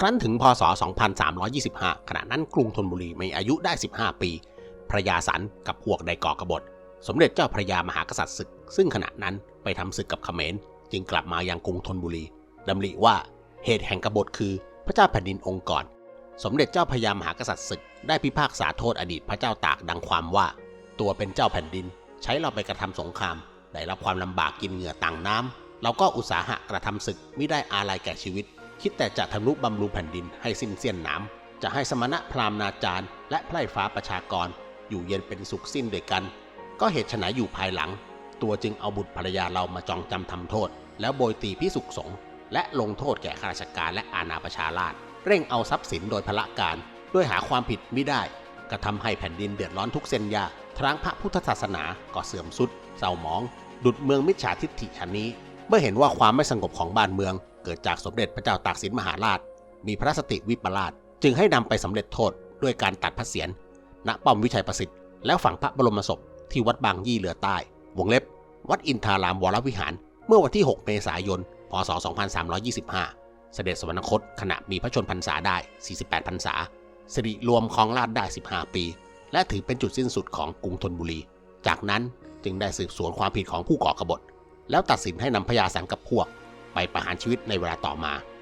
ครั้นถึงพศ 2325 ขณะนั้นกรุงธนบุรีมีอายุได้ 15 ปี พระยาสันกับพวกได้ก่อกบฏ สมเด็จเจ้าพระยามหากษัตริย์ศึก ซึ่งขณะนั้นไปทำศึกกับเขมร จึงกลับมายังกรุงธนบุรีดำริว่าเหตุแห่งกบฏคือพระเจ้าแผ่นดินองค์ก่อน สมเด็จเจ้าพระยามหากษัตริย์ศึก ได้พิพากษาโทษอดีตพระเจ้าตากดังความว่า ตัวเป็นเจ้าแผ่นดิน ใช้เราไปกระทำสงคราม ได้รับความลำบากกินเหงื่อต่างน้ำเราก็อุตสาหะกระทำศึกไม่ได้อาลัยแก่ชีวิต คิดแต่จะทำนุบำรุงแผ่นดินให้สิ้นเสี้ยนหน้ำจะให้สมณะพราหมณ์นาจารย์ และไพร่ฟ้าประชากร อยู่เย็นเป็นสุขสิ้นด้วยกัน ก็เหตุไฉนอยู่ภายหลัง ตัวจึงเอาบุตรภรรยาเรามาจองจำทำโทษ แล้วโบยตีพิสุกสงฆ์และลงโทษแก่ข้าราชการและอาณาประชาราษฎรเร่งเอาทรัพย์สินโดยพละการ ด้วยหาความผิดไม่ได้ กระทำให้แผ่นดินเดือดร้อนทุกเส้นยาทางพระพุทธศาสนาก็เสื่อมสุดเศร้าหมอง ดุดเมืองมิจฉาทิฏฐิชันนี้ เมื่อเห็นว่าความไม่สงบของบ้านเมือง เกิดจากสมเด็จพระเจ้าตากสินมหาราช มีพระสติวิปลาสจึงให้นำไปสำเร็จโทษด้วยการตัดพระเศียรณป้อมวิชัยประสิทธิ์แล้วฝังพระบรมศพที่วัดบางยี่เหลือใต้ วงเล็บ วัดอินทารามวรวิหาร เมื่อวันที่ 6 เมษายน พศ 2325 เสด็จสวรรคตขณะมีพระชนพรรษาได้ 48 พรรษาสิริรวมของราชได้ 15 ปี และถือเป็นจุดสิ้นสุดของกรุงธนบุรี จากนั้นจึงได้สืบสวนความผิดของผู้ก่อกบฏ แล้วตัดสินให้นำพญาสันกับพวก ไปประหารชีวิตในเวลาต่อมา